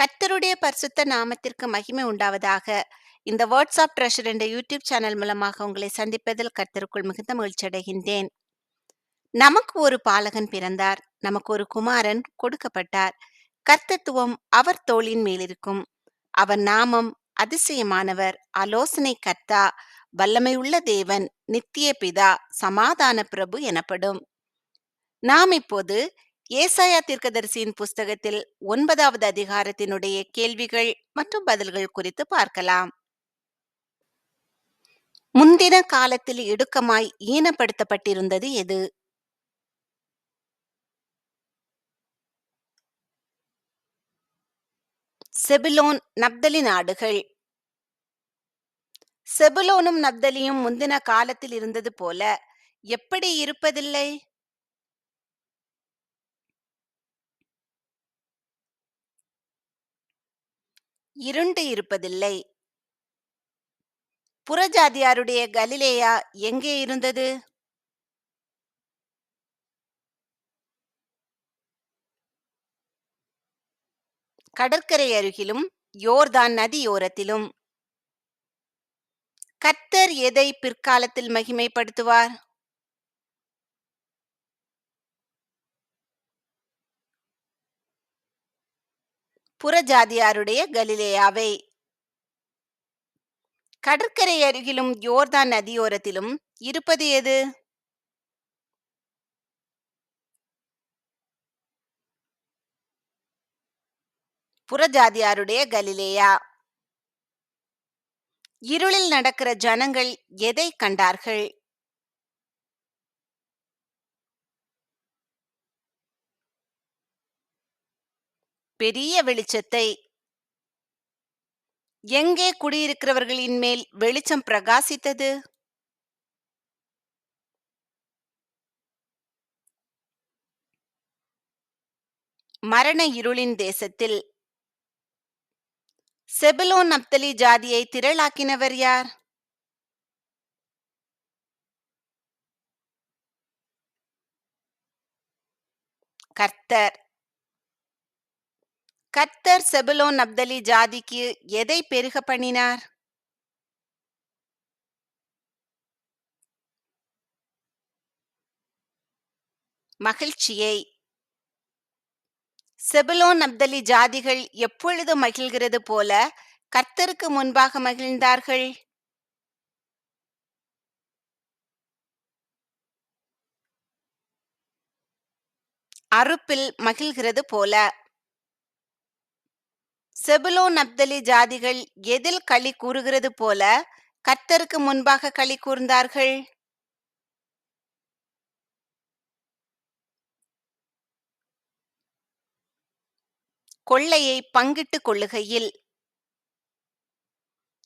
கர்த்தருடைய பரிசுத்த நாமத்திற்கு மகிமை உண்டாவதாக. இந்த வேர்ட்ஸ் ஆஃப் ட்ரெஷர் என்ற யூடியூப் சேனல் மூலமாக உங்களை சந்திப்பதில் கர்த்தருக்குள் மிகுந்த மகிழ்ச்சி அடைகின்றேன். நமக்கு ஒரு பாலகன் பிறந்தார். நமக்கு ஒரு குமாரன் கொடுக்கப்பட்டார். கர்த்தத்துவம் அவர் தோளின் மேலிருக்கும். அவர் நாமம் அதிசயமானவர், ஆலோசனை கர்த்தா, வல்லமையுள்ள தேவன், நித்திய பிதா, சமாதான பிரபு எனப்படும். நாம் இப்போது ஏசாயா தீர்க்கதரிசியின் புஸ்தகத்தில் ஒன்பதாவது அதிகாரத்தினுடைய கேள்விகள் மற்றும் பதில்கள் குறித்து பார்க்கலாம். முந்தின காலத்தில் இடுக்கமாய் ஈனப்படுத்தப்பட்டிருந்தது எது? செபிலோன் நப்தலி நாடுகள். செபுலோனும் நப்தலியும் முந்தின காலத்தில் இருந்தது போல எப்படி இருப்பதில்லை? இருண்டு இருப்பதில்லை. புறஜாதியாருடைய கலிலேயா எங்கே இருந்தது? கடற்கரை அருகிலும் யோர்தான் நதியோரத்திலும். கத்தர் எதை பிற்காலத்தில் மகிமைப்படுத்துவார்? புறஜாதியாருடைய கலிலேயாவை. கடற்கரை அருகிலும் யோர்தான் நதியோரத்திலும் இருப்பது எது? புறஜாதியாருடைய கலிலேயா. இருளில் நடக்கிற ஜனங்கள் எதை கண்டார்கள்? பெரிய வெளிச்சத்தை. எங்கே குடியிருக்கிறவர்களின் மேல் வெளிச்சம் பிரகாசித்தது? மரண இருளின் தேசத்தில். செபுலோன் நப்தலி ஜாதியை திரளாக்கினவர் யார்? கர்த்தர். கர்த்தர் செபுலோன் நப்தலி ஜாதிக்கு எதை பெருக பண்ணினார்? மகிழ்ச்சியை. செபுலோன் நப்தலி ஜாதிகள் எப்பொழுது மகிழ்கிறது போல கர்த்தருக்கு முன்பாக மகிழ்ந்தார்கள்? அறுப்பில் மகிழ்கிறது போல செபுலோ நப்தலி ஜாதிகள் எதில் களி கூறுகிறது போல கர்த்தருக்கு முன்பாக களி கூர்ந்தார்கள்? கொள்ளையை பங்கிட்டுக் கொள்ளுகையில்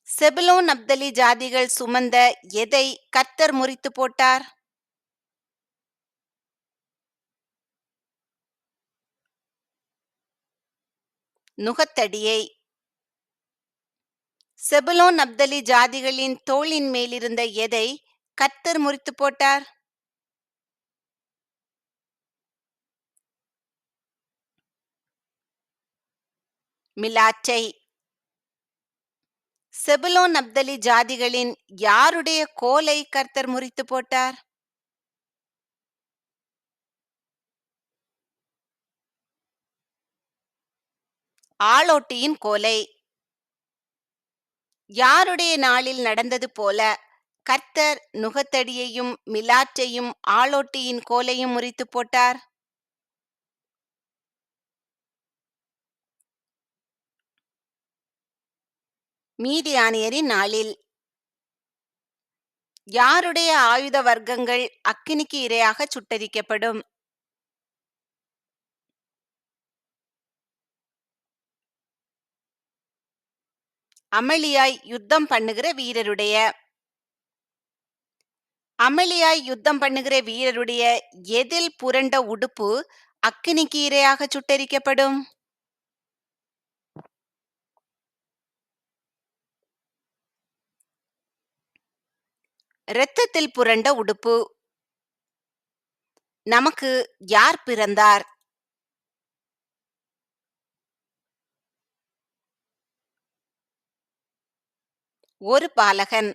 செபுலோன் அப்தலி ஜாதிகள் சுமந்த எதை கர்த்தர் முறித்து போட்டார்? நுகத்தடியை. செபலோன் அப்தலி ஜாதிகளின் தோளின் மேலிருந்த எதை கர்த்தர் முறித்து போட்டார்? மிலாற்றை செபுலோன் அப்தலி ஜாதிகளின் யாருடைய கோலை கர்த்தர் முறித்து போட்டார்? ஆளோட்டியின் கோலை. யாருடைய நாளில் நடந்தது போல கர்த்தர் நுகத்தடியையும் மிலாற்றையும் ஆளோட்டியின் கோலையும் முறித்து போட்டார்? மீதியானியரின் நாளில் யாருடைய ஆயுத வர்க்கங்கள் அக்கினிக்கு இரையாக சுட்டரிக்கப்படும்? அமளியாய் யுத்தம் பண்ணுகிற வீரருடைய அமளியாய் யுத்தம் பண்ணுகிற வீரருடைய எதில் புரண்ட உடுப்பு அக்கினிக்கு இரையாக சுட்டரிக்கப்படும்? இரத்தத்தில் புரண்ட உடுப்பு. நமக்கு யார் பிறந்தார்? ஒரு பாலகன்.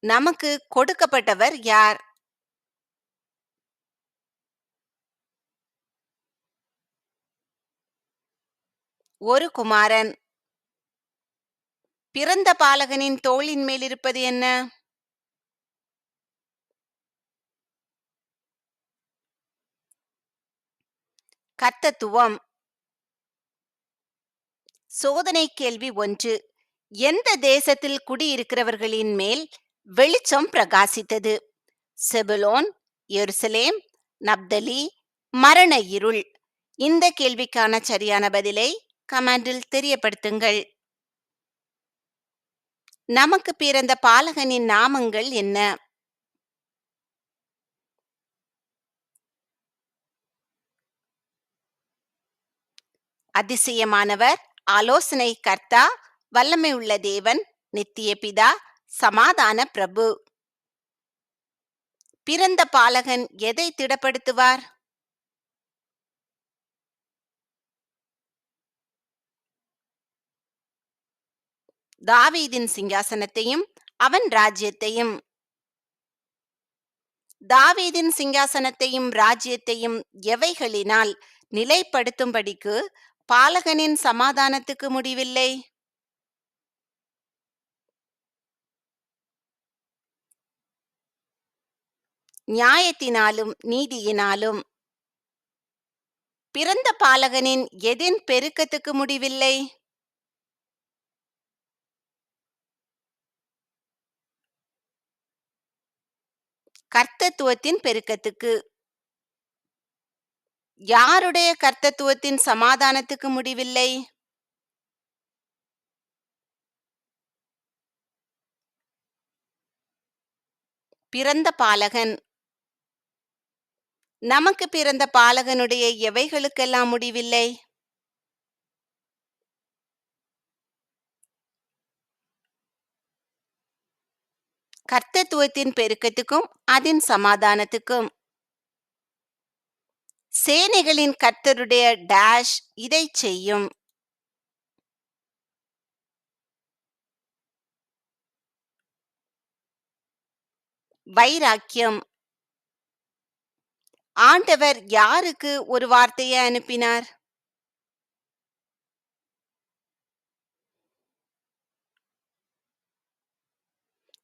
நமக்கு கொடுக்கப்பட்டவர் யார்? ஒரு குமாரன். பிறந்த பாலகனின் தோளின் மேல் இருப்பது என்ன? கர்த்தத்துவம். சோதனை கேள்வி ஒன்று. எந்த தேசத்தில் குடியிருக்கிறவர்களின் மேல் வெளிச்சம் பிரகாசித்தது? செபுலோன் எருசலேம் நப்தலி மரண இருள். இந்த கேள்விக்கான சரியான பதிலை கமெண்டில் தெரியப்படுத்துங்கள். நமக்கு பிறந்த பாலகனின் நாமங்கள் என்ன? அதிசயமானவர் ஆலோசனை கர்த்தா வல்லமை உள்ள தேவன் நித்திய பிதா சமாதான பிரபு. பிறந்த பாலகன் எதை திடப்படுத்துவார்? தாவீதின் சிங்காசனத்தையும் அவன் ராஜ்யத்தையும். தாவீதின் சிங்காசனத்தையும் ராஜ்யத்தையும் எவைகளினால் நிலைப்படுத்தும்படிக்கு பாலகனின் சமாதானத்துக்கு முடிவில்லை? நியாயத்தினாலும் நீதியினாலும். பிறந்த பாலகனின் எதின் பெருக்கத்துக்கு முடிவில்லை? கர்த்தத்துவத்தின் பெருக்கத்துக்கு. யாருடைய கர்த்தத்துவத்தின் சமாதானத்துக்கு முடிவில்லை? பிறந்த பாலகன் நமக்கு பிறந்த பாலகனுடைய எவைகளுக்கெல்லாம் முடிவில்லை? கர்த்தத்துவத்தின் பெருக்கத்துக்கும் அதன் சமாதானத்துக்கும். சேனைகளின் கர்த்தருடைய டேஷ் இதை செய்யும். வைராக்கியம். ஆண்டவர் யாருக்கு ஒரு வார்த்தையை அனுப்பினார்?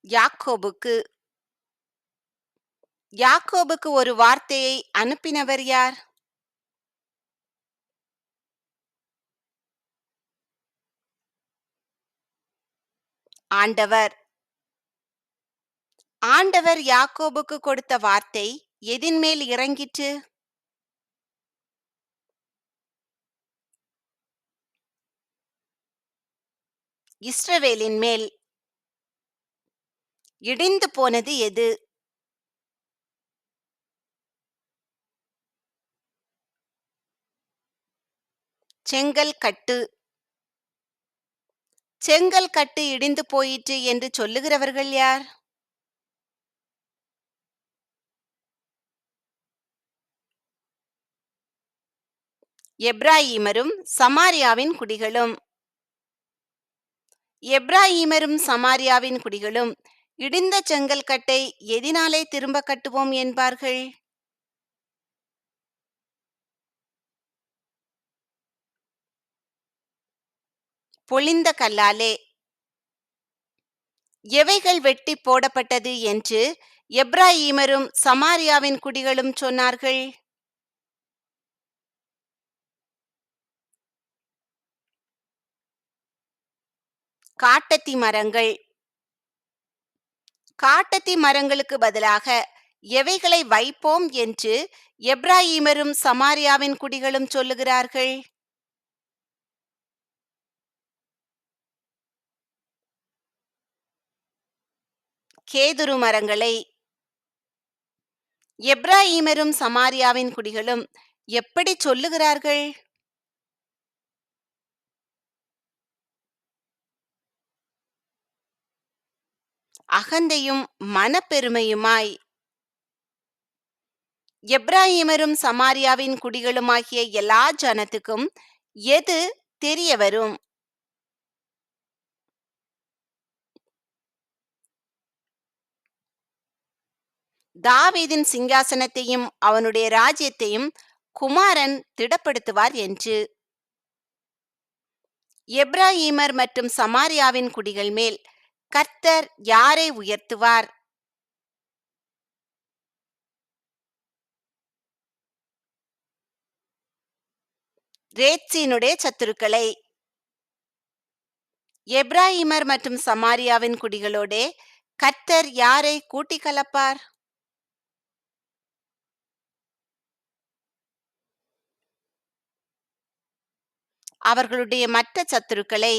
யாக்கோபுக்கு யாக்கோபுக்கு ஒரு வார்த்தையை அனுப்பினவர் யார்? ஆண்டவர். ஆண்டவர் யாக்கோபுக்கு கொடுத்த வார்த்தை எதின்மேல் இறங்கிற்று? இஸ்ரவேலின் மேல் இடிந்து போனது எது? செங்கல் கட்டு. செங்கல் கட்டு இடிந்து போயிற்று என்று சொல்லுகிறவர்கள் யார்? எப்ராஹிமரும் சமாரியாவின் குடிகளும். எப்ராஹிமரும் சமாரியாவின் குடிகளும் இடிந்த செங்கல் கட்டை எதினாலே திரும்ப கட்டுவோம் என்பார்கள். பொழிந்த கல்லாலே எவைகள் வெட்டி போடப்பட்டது? என்று எப்ராஹிமரும் சமாரியாவின் குடிகளும் சொன்னார்கள். காட்டத்தி மரங்கள். காட்டத்தி மரங்களுக்கு பதிலாக எவைகளை வைப்போம் என்று எப்ராஹிமரும் சமாரியாவின் குடிகளும் சொல்லுகிறார்கள்? கேதுரு மரங்களை. எப்ராஹிமரும் சமாரியாவின் குடிகளும் எப்படி சொல்லுகிறார்கள்? அகந்தையும் மனப்பெருமையுமாய். எப்ராஹிமரும் சமாரியாவின் குடிகளுமாகிய எல்லா ஜனத்துக்கும் எது தெரிய வரும்? தாவீதின் சிங்காசனத்தையும் அவனுடைய ராஜ்யத்தையும் குமாரன் திடப்படுத்துவார் என்று. எப்ராஹிமர் மற்றும் சமாரியாவின் குடிகள் மேல் கர்த்தர் யாரை உயர்த்துவார்? ரேத்சீனுடைய சத்துருக்களை. எப்ராஹிமர் மற்றும் சமாரியாவின் குடிகளோடே கர்த்தர் யாரை கூட்டி கலப்பார் அவர்களுடைய மற்ற சத்துருக்களை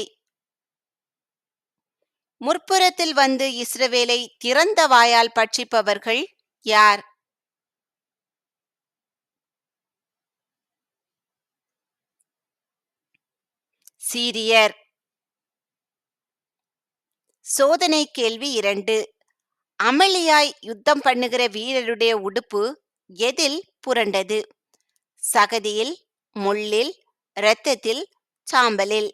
முற்புறத்தில் வந்து இஸ்ரவேலை திறந்த வாயால் பட்சிப்பவர்கள் யார்? சீரியர். சோதனை கேள்வி இரண்டு. அமளியாய் யுத்தம் பண்ணுகிற வீரருடைய உடுப்பு எதில் புரண்டது? சகதியில் முள்ளில் இரத்தத்தில் சாம்பலில்.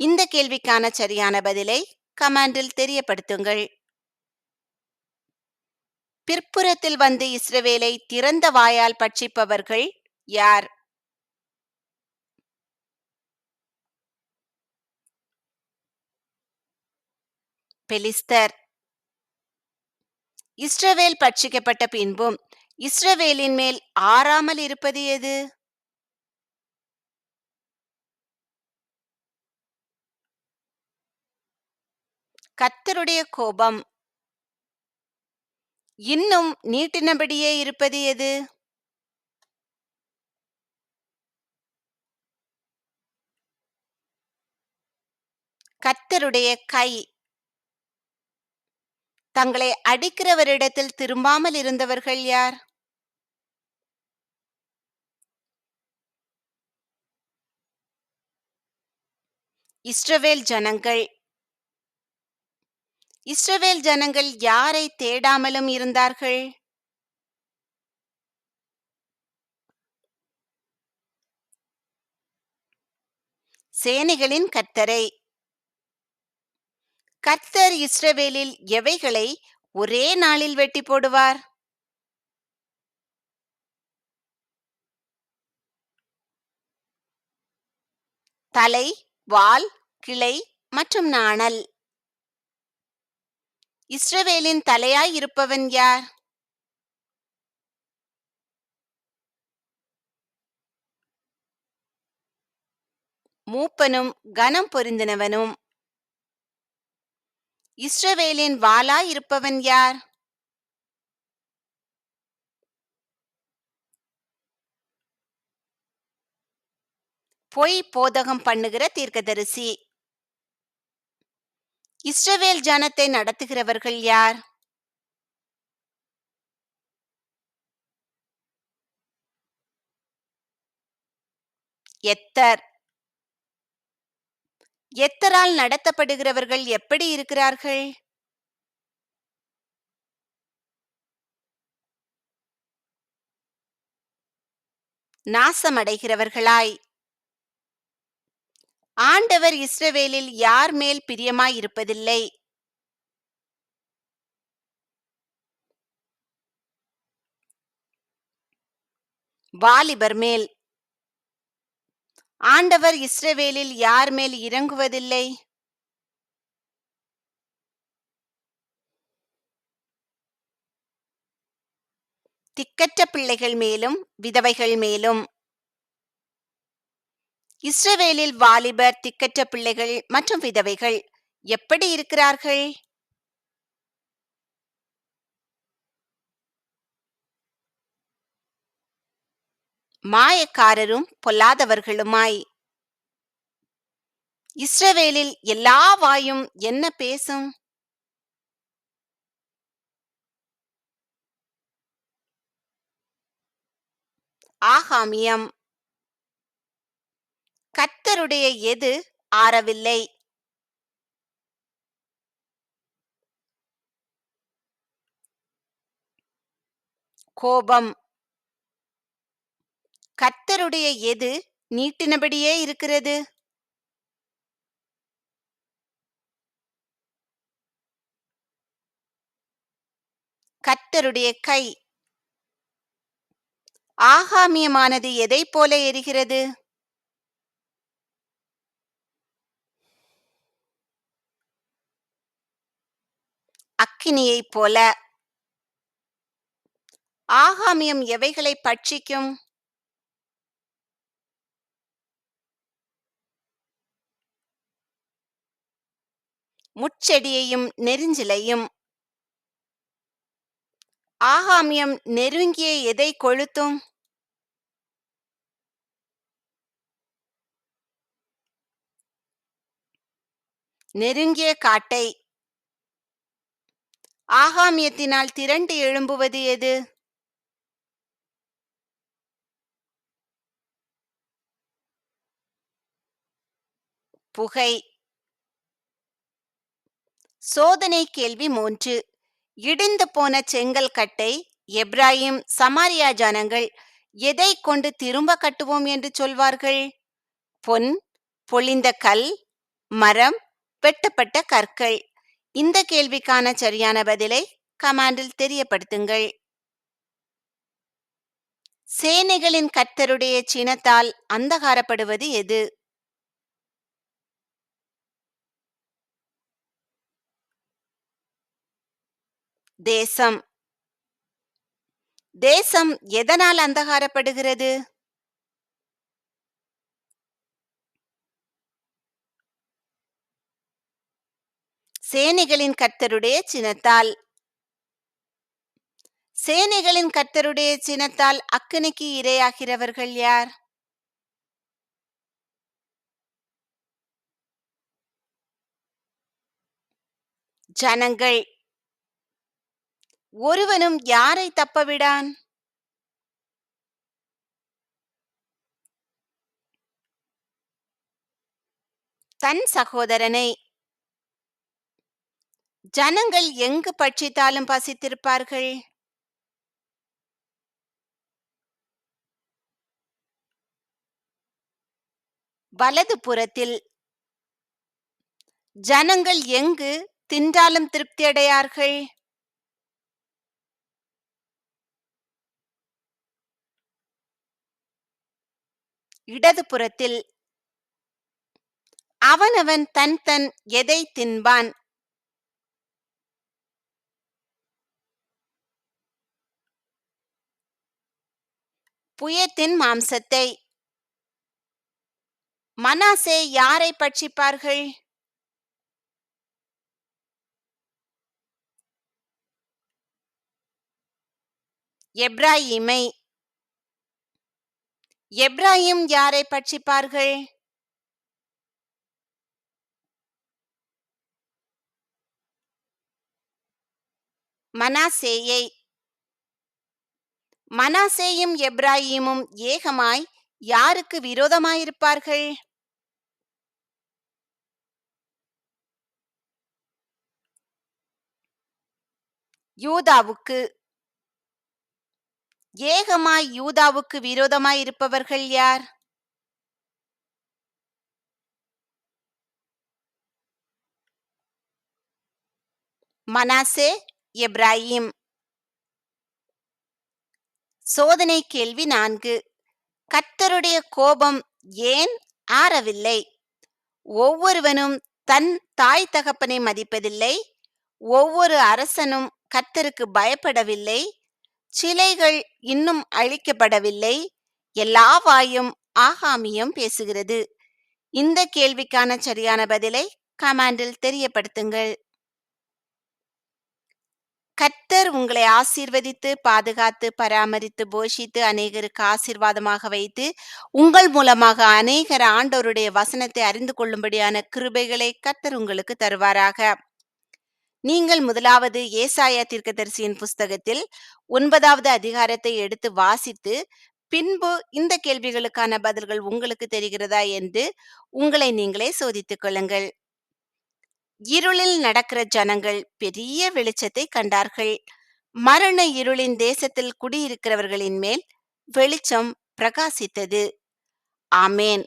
இந்த கேள்விக்கான சரியான பதிலை கமாண்டில் தெரியப்படுத்துங்கள். பிற்புறத்தில் வந்து இஸ்ரவேலை திறந்த வாயால் பட்சிப்பவர்கள் யார்? பெலிஸ்தர். இஸ்ரவேல் பட்சிக்கப்பட்ட பின்பும் இஸ்ரவேலின் மேல் ஆறாமல் இருப்பது எது? கர்த்தருடைய கோபம். இன்னும் நீட்டினபடியே இருப்பது எது? கர்த்தருடைய கை. தங்களை அடிக்கிறவரிடத்தில் திரும்பாமல் இருந்தவர்கள் யார்? இஸ்ரவேல் ஜனங்கள். இஸ்ரவேல் ஜனங்கள் யாரை தேடாமலும் இருந்தார்கள்? சேனைகளின் கர்த்தரை கர்த்தர் இஸ்ரவேலில் எவைகளை ஒரே நாளில் வெட்டி போடுவார்? தலை வால் கிளை மற்றும் நாணல். இஸ்ரவேலின் தலையாய் இருப்பவன் யார்? மூப்பனும் கனம் பொருந்தினவனும். இஸ்ரவேலின் வாளாய் இருப்பவன் யார்? பொய் போதகம் பண்ணுகிற தீர்க்கதரிசி. இஸ்ரவேல் ஜனத்தை நடத்துகிறவர்கள் யார்? எத்தர். எத்தரால் நடத்தப்படுகிறவர்கள் எப்படி இருக்கிறார்கள்? நாசமடைகிறவர்களாய். ஆண்டவர் இஸ்ரவேலில் யார் மேல் பிரியமாயிருப்பதில்லை வாலிபர் மேல். ஆண்டவர் இஸ்ரவேலில் யார் மேல் இறங்குவதில்லை? திக்கற்ற பிள்ளைகள் மேலும் விதவைகள் மேலும். இஸ்ரவேலில் வாலிபர் திக்கற்ற பிள்ளைகள் மற்றும் விதவைகள் எப்படி இருக்கிறார்கள்? மாயக்காரரும் பொல்லாதவர்களுமாய். இஸ்ரவேலில் எல்லா வாயும் என்ன பேசும்? ஆகாமியம் கர்த்தருடைய எது ஆறவில்லை. கோபம். கர்த்தருடைய எது நீட்டினபடியே இருக்கிறது. கத்தருடைய கை. ஆகாமியமானது எதைப் போல எரிகிறது? அக்கினியைப் போல. ஆகாமியம் எவைகளை பட்சிக்கும்? முட்செடியையும் நெருஞ்சிலையும். ஆகாமியம் நெருங்கிய எதை கொளுத்தும்? நெருங்கிய காட்டை. ஆகாமியத்தினால் திரண்டு எழும்புவது எது? புகை. சோதனை கேள்வி மூன்று. இடிந்து போன செங்கல் கட்டை எப்ராஹிம் சமாரியா ஜனங்கள் எதை கொண்டு திரும்ப கட்டுவோம் என்று சொல்வார்கள்? பொன் பொழிந்த கல் மரம் வெட்டப்பட்ட கற்கள். இந்த கேள்விக்கான சரியான பதிலை கமாண்டில் தெரியப்படுத்துங்கள். சேனைகளின் கர்த்தருடைய சினத்தால் அந்தகாரப்படுவது எது? தேசம். தேசம் எதனால் அந்தகாரப்படுகிறது? சேனைகளின் கர்த்தருடைய சினத்தால். சேனைகளின் கர்த்தருடைய சினத்தால் அக்கனைக்கு இரையாகிறவர்கள் யார்? ஜனங்கள். ஒருவனும் யாரை தப்பவிடான்? தன் சகோதரனை. ஜனங்கள் எங்கு பட்சித்தாலும் பசித்திருப்பார்கள்? வலது புறத்தில் ஜனங்கள் எங்கு தின்றாலும் திருப்தியடையார்கள்? இடது புறத்தில் அவனவன் தன் தன் எதை தின்பான்? புயத்தின் மாம்சத்தை. மனாசே யாரை பட்சிப்பார்கள்? எப்ராஹிமை எப்ராஹிம் யாரை பட்சிப்பார்கள்? மனாசேயை. மனாசேயும் எப்ராஹீமும் ஏகமாய் யாருக்கு விரோதமாயிருப்பார்கள்? யூதாவுக்கு. ஏகமாய் யூதாவுக்கு விரோதமாய் இருப்பவர்கள் யார்? மனாசே எப்ராஹிம் சோதனை கேள்வி நான்கு. கர்த்தருடைய கோபம் ஏன் ஆறவில்லை? ஒவ்வொருவனும் தன் தாய் தகப்பனை மதிப்பதில்லை. ஒவ்வொரு அரசனும் கர்த்தருக்கு பயப்படவில்லை. சிலைகள் இன்னும் அழிக்கப்படவில்லை. எல்லா வாயும் ஆகாமியம் பேசுகிறது. இந்த கேள்விக்கான சரியான பதிலை கமாண்டில் தெரியப்படுத்துங்கள். கர்த்தர் உங்களை ஆசீர்வதித்து பாதுகாத்து பராமரித்து போஷித்து அநேகருக்கு ஆசீர்வாதமாக வைத்து உங்கள் மூலமாக அநேகர் ஆண்டோருடைய வசனத்தை அறிந்து கொள்ளும்படியான கிருபைகளை கர்த்தர் உங்களுக்கு தருவாராக. நீங்கள் முதலாவது ஏசாயா தீர்க்கதரிசியின் புஸ்தகத்தில் ஒன்பதாவது அதிகாரத்தை எடுத்து வாசித்து பின்பு இந்த கேள்விகளுக்கான பதில்கள் உங்களுக்கு தெரிகிறதா என்று உங்களை நீங்களே சோதித்துக் கொள்ளுங்கள். இருளில் நடக்கிற ஜனங்கள் பெரிய வெளிச்சத்தை கண்டார்கள். மரண இருளின் தேசத்தில் குடியிருக்கிறவர்களின் மேல் வெளிச்சம் பிரகாசித்தது. ஆமேன்.